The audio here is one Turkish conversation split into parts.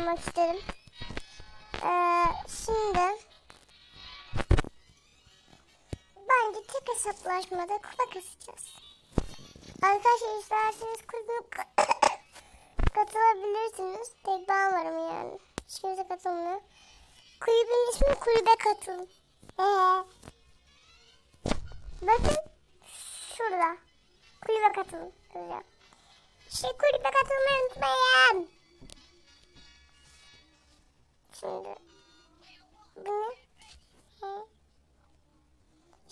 oynamak istedim. Ee, şimdi bence tek hesaplaşmada kupa kasacağız. Arkadaşlar isterseniz kulübüme ka- katılabilirsiniz. Tek ben varım yani. Hiç kimse katılmıyor. Kulübün ismi kulübe katıl. Ee, bakın şurada. Kulübe katılın. yazacağım. İşte kulübe katılmayı unutmayın şimdi. sundu. Bunu e,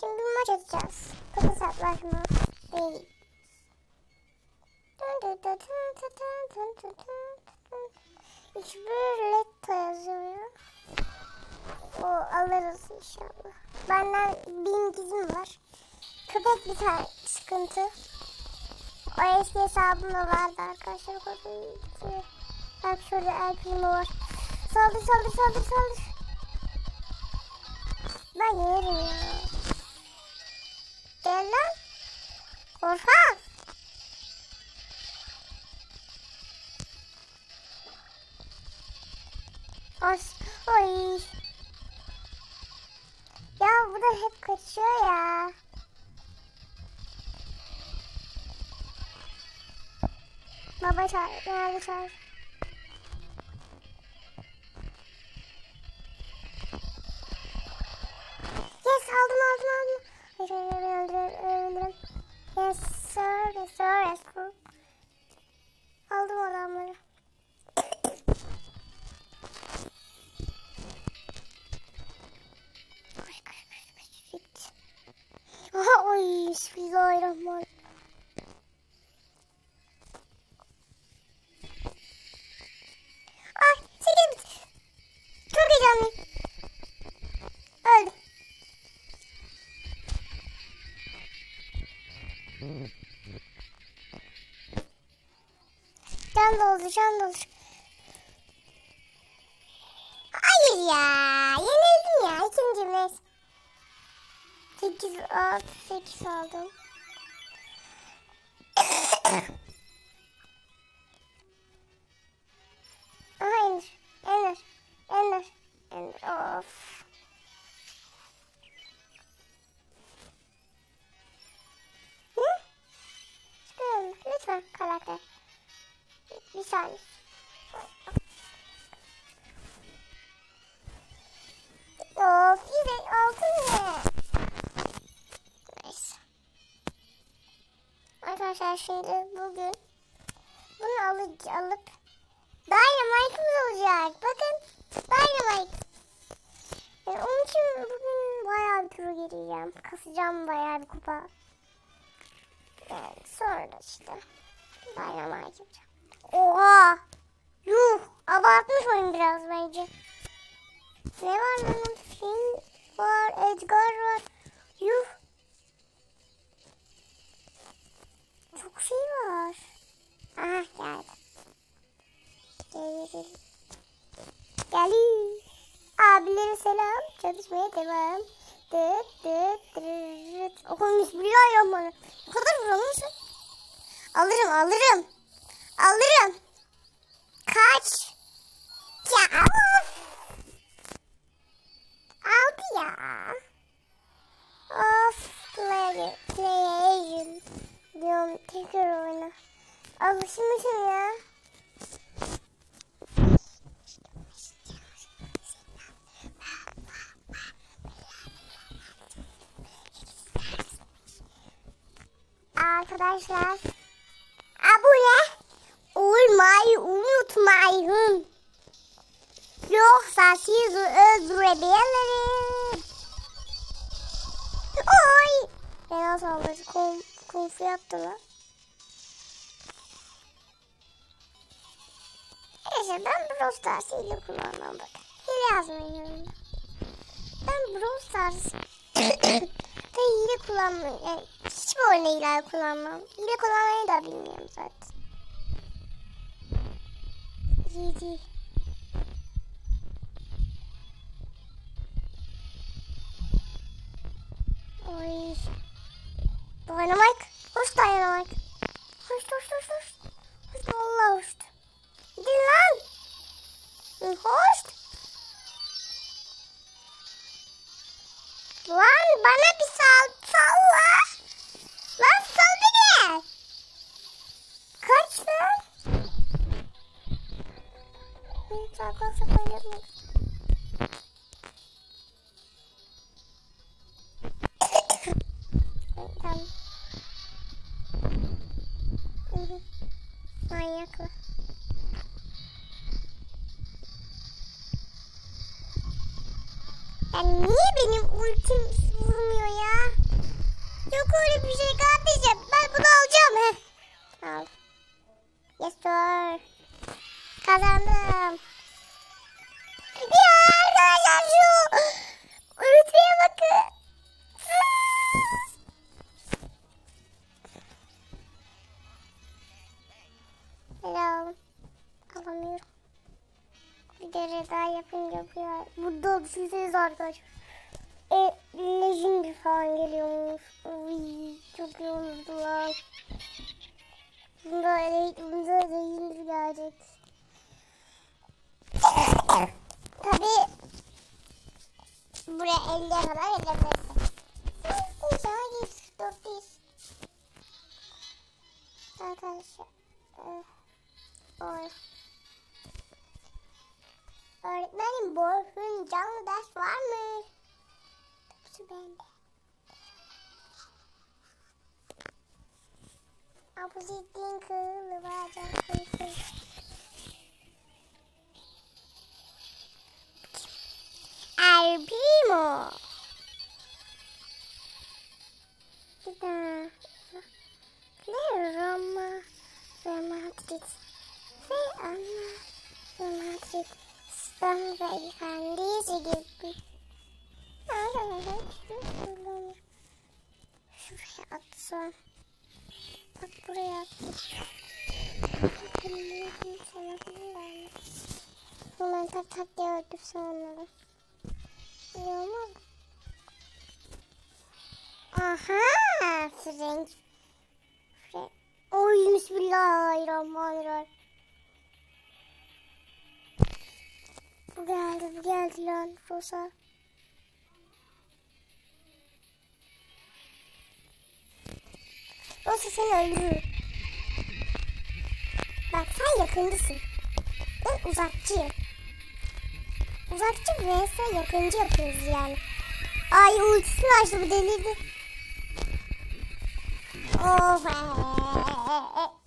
şimdi bir maç atacağız. Kapı saklaşma değil. Hiçbir letta yazıyor. O alırız inşallah. Benden benim gizim var. Köpek bir tane sıkıntı. O eski hesabımda vardı arkadaşlar. Bak şurada el primo var. Saldır saldır saldır saldır. Ben yerim ya. Gel lan. Korkak. Os, oy. Ya bu da hep kaçıyor ya. Baba çağır, nerede çağır? Bismillahirrahmanirrahim. Ay. Çok heyecanlıyım. Öldüm. Can doldu, can doldu. Hayır ya, yenildim ya ikinci mes. 8, 6, saldım. Şimdi bugün bunu alıp, alıp Dynamite'ımız olacak. Bakın Dynamite. Yani onun için bugün bayağı bir pro gireceğim. Kasacağım bayağı bir kupa. Yani sonra da işte Dynamite yapacağım. Oha! Yuh! Abartmış oyun biraz bence. Ne var lan? Finn var, Edgar var. Yuh! Çok şey var. Aha geldi. Geldim. Geldim. Abilere selam. Çalışmaya devam. Dıt dıt dırırırt. Okumuş biliyor ya bana. O kadar vuramışsın. Alırım alırım. Alırım. Kaç. Ya. Aldı ya. Of. Play, play agent diyorum tekrar oyna. Alışmışım ya. Arkadaşlar abone olmayı unutmayın. Yoksa sizi öldürebilirim. Oy! Fena saldırı kum, kumfu yaptılar. Neyse ben Brawl Stars ile kullanmam bakın. Hile yazmayın. Ben Brawl Stars da hile kullanmıyorum. Yani hiç hiçbir oyuna hile kullanmam. Hile kullanmayı da bilmiyorum zaten. Değil. Oy. Dynamite. Hoş Dynamite. Hoş hoş hoş hoş. Hoş valla hoş. Gidin lan. Hoş. Lan bana bir Ya niye benim ultim vurmuyor ya? Yok öyle bir şey kardeşim. Ben bunu alacağım. Heh. Al. Yes sir. Kazandım. Ya şu ultiye bakın. Hello. Alamıyorum. Bir kere daha yapınca bu ya. Burada düşünseniz arkadaşlar. E, Legendary falan geliyormuş. Uy, çok iyi olurdu. Bunda, bunda Legendary gelecek. Tabii buraya 50'ye kadar gelebilirsin. İnşallah 144'teyiz. Arkadaşlar. Oy. Öğretmenim öğretmenin canlı ders var mı? Tabii bende. Abuzettin kılı bacaklısı. El primo. Bir daha. Ne Roma ve Madrid ve Anna ve Madrid Ve İfendisi gibi. Şuraya atsam. Bak buraya attım. Diyeyim sana bunlarla. Hemen tak tak diye öldürsem onları. İyi olmaz? Aha! Frank. Frank. Oy geldi bu geldi lan Rosa. Rosa seni öldürür. Bak sen yakındısın. Ben uzakçıyım. Uzakçı vs yakıncı yapıyoruz yani. Ay ultisini açtı bu delirdi. Oh.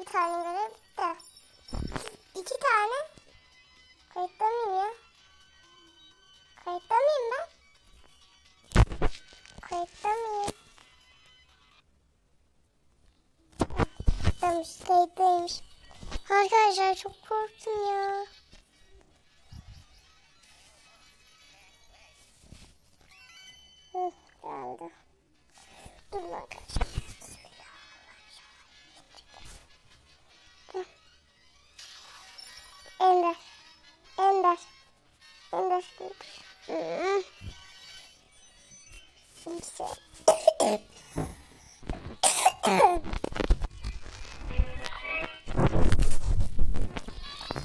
Bir tane görev bitti. İki tane. Kayıtta mıyım ya? Kayıtta mıyım ben? Kayıtta mıyım? Kayıttaymış, kayıttaymış. Arkadaşlar çok korktum ya. Hı, geldi. Durun arkadaşlar. Ender. Ender. Ender. Neyse.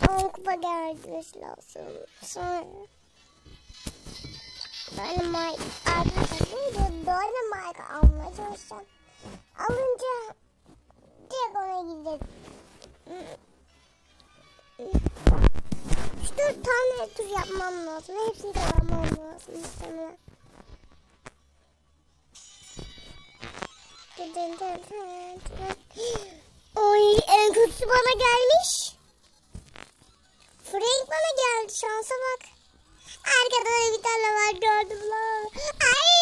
On kupa gelmesi lazım. Sonra Dynamite arkadaşlar Dynamite almaya çalışacağım. Alınca direkt ona gideceğiz. Üç dört tane tur yapmam lazım. Hepsini kazanmam lazım muhtemelen. Oy en kötüsü bana gelmiş. Frank bana geldi şansa bak. Arkada da bir tane var gördüm lan. Ay.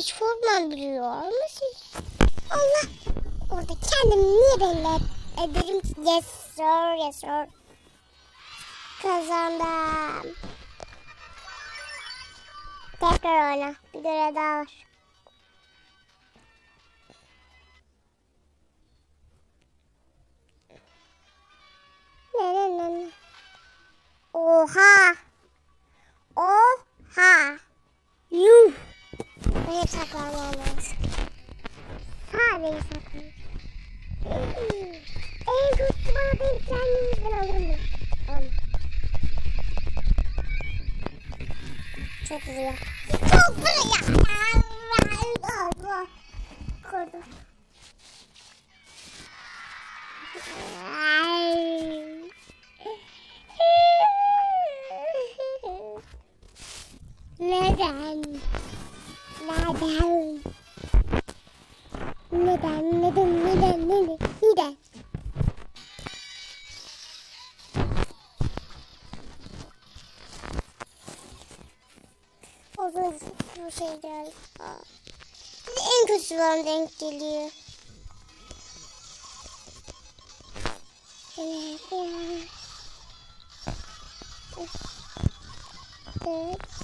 Hiç korkmam biliyor siz... Allah! Orada kendimi niye belli ederim ki? Yes sir, yes sir. Kazandım. Tekrar oyna. Bir görev daha var. Oha. Oha. Yuh. Buraya saklanmam lazım. Sadece saklanmam. En kötüsü bana denk gelmeyi ben alırım bunu. Alırım. Çok vuruyor. Çok vuruyor. De en kötüsü bana denk geliyor. Evet.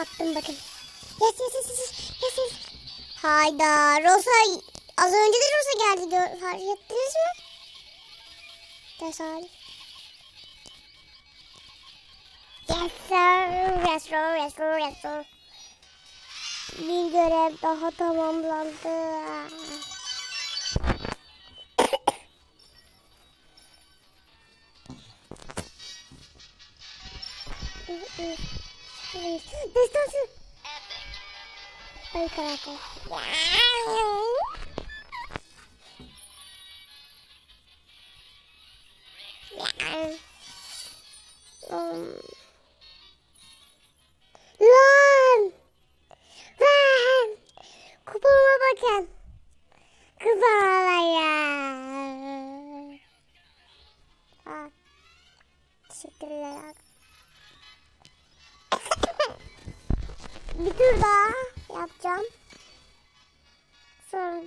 Attım bakın. Yes yes yes yes yes yes. Hayda Rosa az önce de Rosa geldi gör, fark ettiniz mi? Tesadüf. Yes sir, yes sir, yes sir, yes sir. Bir görev daha tamamlandı. Destansı. Ay karakol.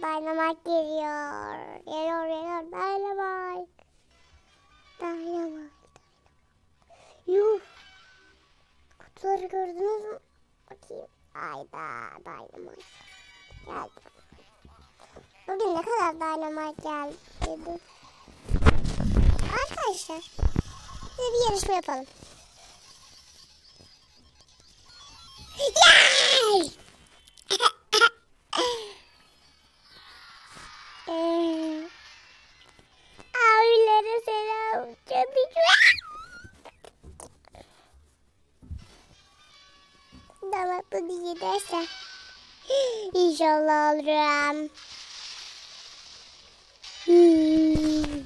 Dynamite geliyor. Geliyor geliyor Dynamite. Dynamite. Yuh. Kutuları gördünüz mü? Bakayım. Ayda Dynamite. Geldi. Bugün ne kadar Dynamite geldi. Arkadaşlar. Size bir yarışma yapalım. Yay! Abilere selam. Tabii Damatlı diye derse. İnşallah alırım. Hmm.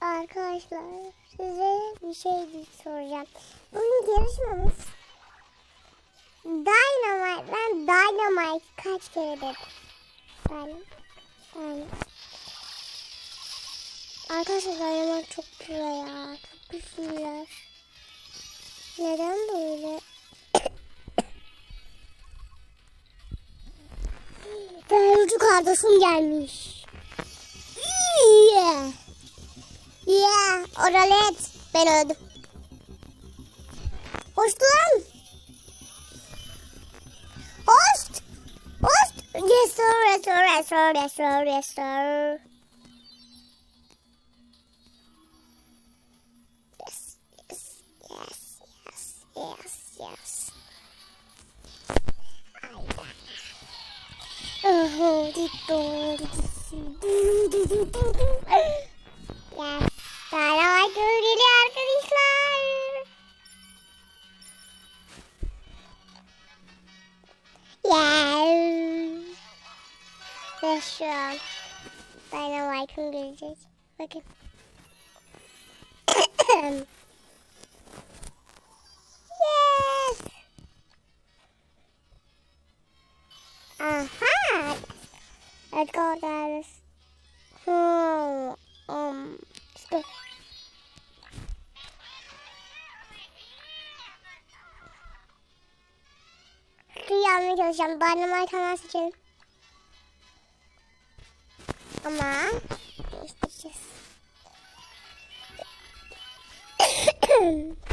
Arkadaşlar size bir şey soracağım. Bugün yarışmamız Dynamite. Ben Dynamite kaç kere dedim? Dynamite. Dynamite. Arkadaşlar Dynamite çok güzel ya. Çok güzeller. Neden böyle? Ferrucu kardeşim gelmiş. Yeah. Yeah. Oralet. Ben öldüm. Hoştu lan. Yes sir, yes sir, yes sir, yes sir, yes sir. Yes, yes, yes, yes, yes, yes. Oh, dito, dito, dito, dito, dito. Yes. Şu an. Dynamite'ın gelecek. Bakın. yes. Aha. Let's go guys. Hmm. Um. Stop. Suyu almaya çalışacağım. Dynamite hemen seçelim. Ama değiştireceğiz.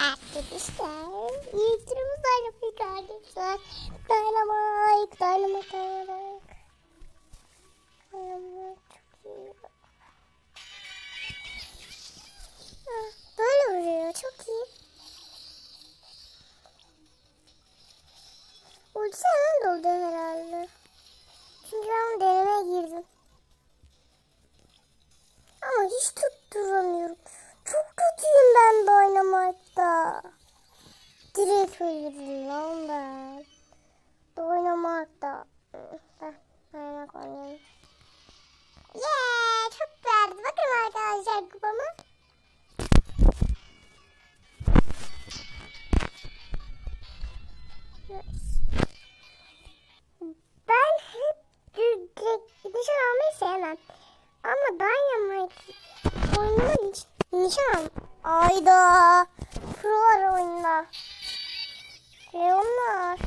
Arkadaşlar, YouTube'umuz Dynamite arkadaşlar. Dynamite, Dynamite, Dynamite. Ah, Böyle vuruyor, çok iyi. Ultisi hemen doldu herhalde. Çünkü ben denemeye girdim. Ama hiç tutturamıyorum. Çok kötüyüm ben Dynamite'da. Direkt öldürdüm lan ben. Dynamite'da. Ben Dynamite oynayayım. Yeah, çok verdi. Bakın arkadaşlar kupama. Nice. Ben hep direkt nişan almayı sevmem. Ama Dynamite oynamak için nişan. Ayda. Pro var oyunda. Leonlar.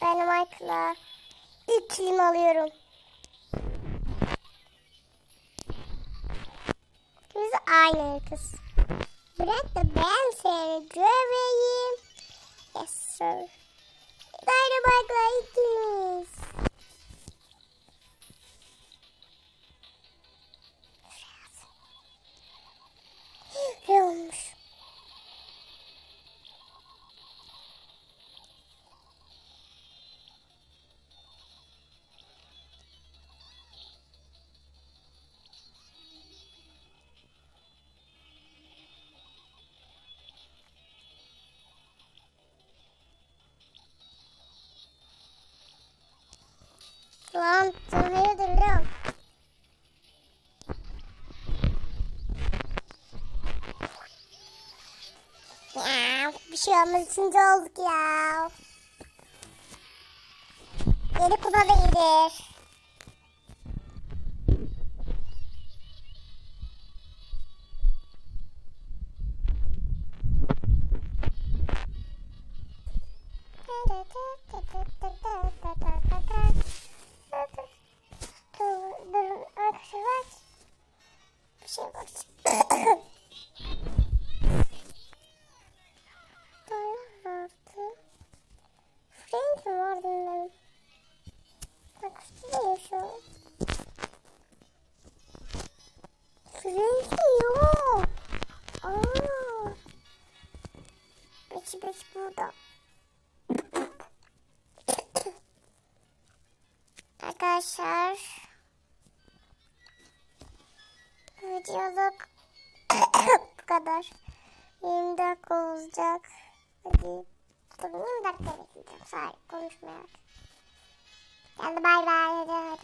Dynamite'la ilk kilimi alıyorum. Biz aynı kız. Bırak da ben seni göreyim. Yes sir. Dynamite'la ikimiz. Ne olmuş? Şey üçüncü olduk ya. Yeni kupa da iyidir. Burada. Arkadaşlar. Videoluk bu kadar. 20 dakika olacak. Hadi. Dur 20 dakika bekleyeceğim. Sadece konuşmaya. Hadi bay bay. Hadi hadi.